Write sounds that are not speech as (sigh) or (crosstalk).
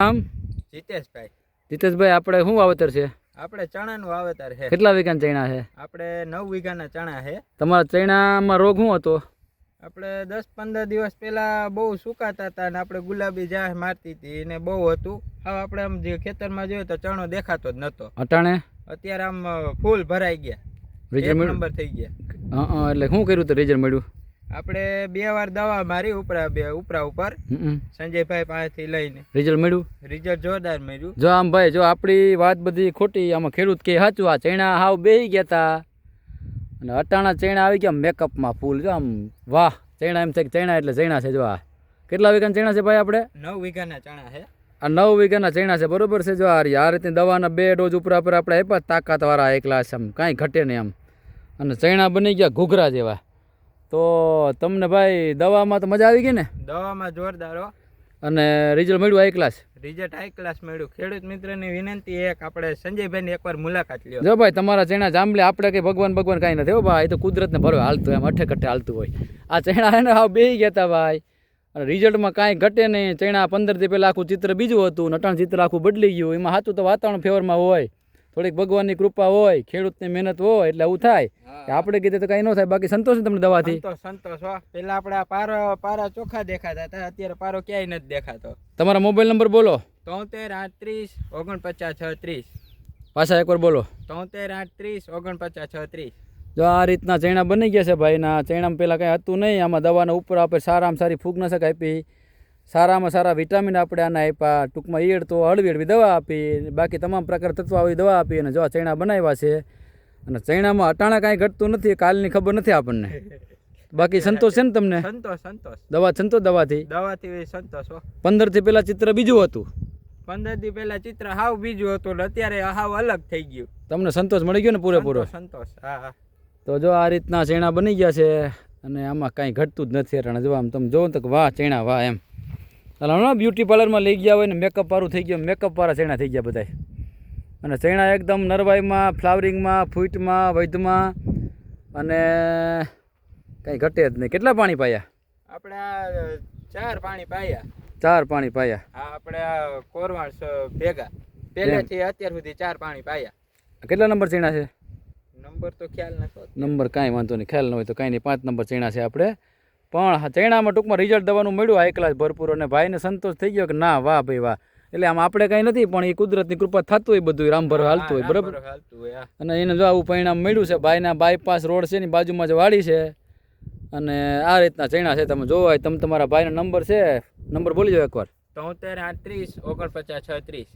આમ? જીતેશભાઈ. જીતેશભાઈ આપણે શું વાવેતર છે? આપણે ચણાનું વાવેતર છે. કેટલા વીઘાના ચણા છે? આપણે નવ વીઘાના ચણા છે. તમારા ચણામાં રોગ શું હતો? આપણે દસ પંદર દિવસ પહેલા બહુ સુકાતા હતા ને આપણે ગુલાબી જાહ મારતી હતી ને બહુ હતું. હવે આપણે આમ જે ખેતરમાં જોઈએ તો ચણો દેખાતો જ નતો. અટાણે? અત્યારે આમ ફૂલ ભરાઈ ગયા. રિઝલ્ટ નંબર થઈ ગયા. હા હા એટલે શું કર્યું તો રિઝલ્ટ મળ્યું? આપણે બે વાર દવા મારી ઉપરા બે ઉપરા ઉપર. સંજયભાઈ પાસેથી લઈને. રિઝલ્ટ મળ્યું? રિઝલ્ટ જોરદાર મળ્યું. જો આમ ભાઈ જો આપણી વાત બધી ખોટી આમાં ખેડૂત કે સાચું આ ચણા હાવ બેહી ગયા તા. અને અટાણા ચણા આવી ગયા મેકઅપમાં ફૂલ. જો આમ વાહ ચણા એમ છે કે ચણા એટલે ચણા છે જો આ. કેટલા વીઘાના ચણા છે ભાઈ આપણે? નવ વીઘાના ચણા છે. આ નવ વીઘાના ચણા છે બરોબર છે જો આ. આ રીતની દવાના બે ડોઝ ઉપરા ઉપર આપણે આપ્યા તાકાતવાળા એકલા ગ્લાસ આમ કાંઈ ઘટે નહીં આમ. અને ચણા બની ગયા ઘૂઘરા જેવા. તો તમને ભાઈ દવામાં તો મજા આવી ગઈ ને? દવામાં જોરદાર હો. અને રિઝલ્ટ મળ્યું high class result high class મળ્યું. ખેડૂત મિત્રની વિનંતી એક આપણે સંજયભાઈની એકવાર મુલાકાત લ્યો. જો ભાઈ તમારા ચણા જાંબલે આપણે કંઈ ભગવાન ભગવાન કાંઈ નથી હો ભાઈ એ તો કુદરતને ભરો હાલતું એમ અઠે કઠે હાલતું હોય. આ ચેણા એને હાવ બેહી ગયા હતા ભાઈ. અને રિઝલ્ટમાં કાંઈ ઘટે નહીં. ચણા પંદર દી પહેલાં આખું ચિત્ર બીજું હતું નટાણ ચિત્ર આખું બદલી ગયું. એમાં સાચું તો વાતાવરણ ફેવરમાં હોય. થોડીક ભગવાનની કૃપા હોય ખેડૂતની મહેનત હોય એટલે આવું થાય. કે આપણે કીધે તો કઈ ન થાય બાકી સંતોષ તમને દવાથી. સંતોષ પેલા આપણે પારો પારા ચોખ્ખા દેખાતા હતા અત્યારે પારો ક્યાંય નથી દેખાતો. તમારા મોબાઈલ નંબર બોલો. તોતેર આઠત્રીસ ઓગણપચાસ છત્રીસ. પાછા એકવાર બોલો. તોતેર આઠત્રીસ ઓગણપચાસ છત્રીસ. જો આ રીતના ચૈણા બની ગયા છે ભાઈ ના ચણામાં પહેલાં કાંઈ હતું નહીં. આમાં દવાના ઉપર આપણે સારામાં સારી ફૂગ ન શકાય આપી. સારામાં સારા વિટામિન આપણે આના આપ્યા ટૂંકમાં ઈયળ તો હળવી હળવી દવા આપી બાકી તમામ પ્રકાર તત્વ આવી દવા આપી અને જો ચૈણા બનાવ્યા છે અને ચણામાં અટાણા કાંઈ ઘટતું નથી કાલની ખબર નથી આપણને. (laughs) બાકી સંતોષ છે ને તમને? સંતોષ સંતોષ. દવા સંતોષ દવાથી? દવાથી સંતોષ હો. પંદરથી પહેલાં ચિત્ર બીજું હતું. પંદરથી પહેલા ચિત્ર હાવ બીજું હતું ને અત્યારે હાવ અલગ થઈ ગયું. તમને સંતોષ મળી ગયો ને પૂરેપૂરો? સંતોષ, હા હા. તો જો આ રીતના ચેણા બની ગયા છે અને આમાં કાંઈ ઘટતું જ નથી અટાણે જો આમ તમે જોવો તો વાહ ચેણા વાહ એમ. હમણાં બ્યુટી પાર્લરમાં લઈ ગયા હોય ને મેકઅપ વાળું થઈ ગયું મેકઅપ વાળા ચણા થઈ ગયા બધા અને ચણા એકદમ નરવાઈમાં ફ્લાવરિંગમાં ફૂટમાં વૈધમાં અને કાંઈ ઘટે જ નહીં. કેટલા પાણી પાયા? આપણે આ ચાર પાણી પાયા. ચાર પાણી પાયા. હા આપણે આ કોરવાણ ભેગા. પહેલેથી અત્યાર સુધી ચાર પાણી પાયા. કેટલા નંબર ચણા છે? નંબર તો ખ્યાલ નથી નંબર કાંઈ વાંધો નહીં ખ્યાલ ન હોય તો કાંઈ નહીં. પાંચ નંબર ચણા છે આપણે. પણ ચૈણામાં ટૂંકમાં રિઝલ્ટ દવાનું મળ્યું. હાઈ ક્લાસ ભરપૂર અને ભાઈને સંતોષ થઈ ગયો કે ના વાહ ભાઈ વાહ. એટલે આમ આપણે કાંઈ નથી પણ એ કુદરતની કૃપા થતું હોય બધું રામભર હાલતું હોય બરાબર? હોય અને એને જો આવું પરિણામ મળ્યું છે ભાઈના બાયપાસ રોડ છે એની બાજુમાં જ વાડી છે. અને આ રીતના ચૈણા છે તમે જોવો હોય તમે તમારા ભાઈનો નંબર છે. નંબર બોલી જાઓ એકવાર. તોતેર આત્રીસ ઓગણપચાસ છત્રીસ.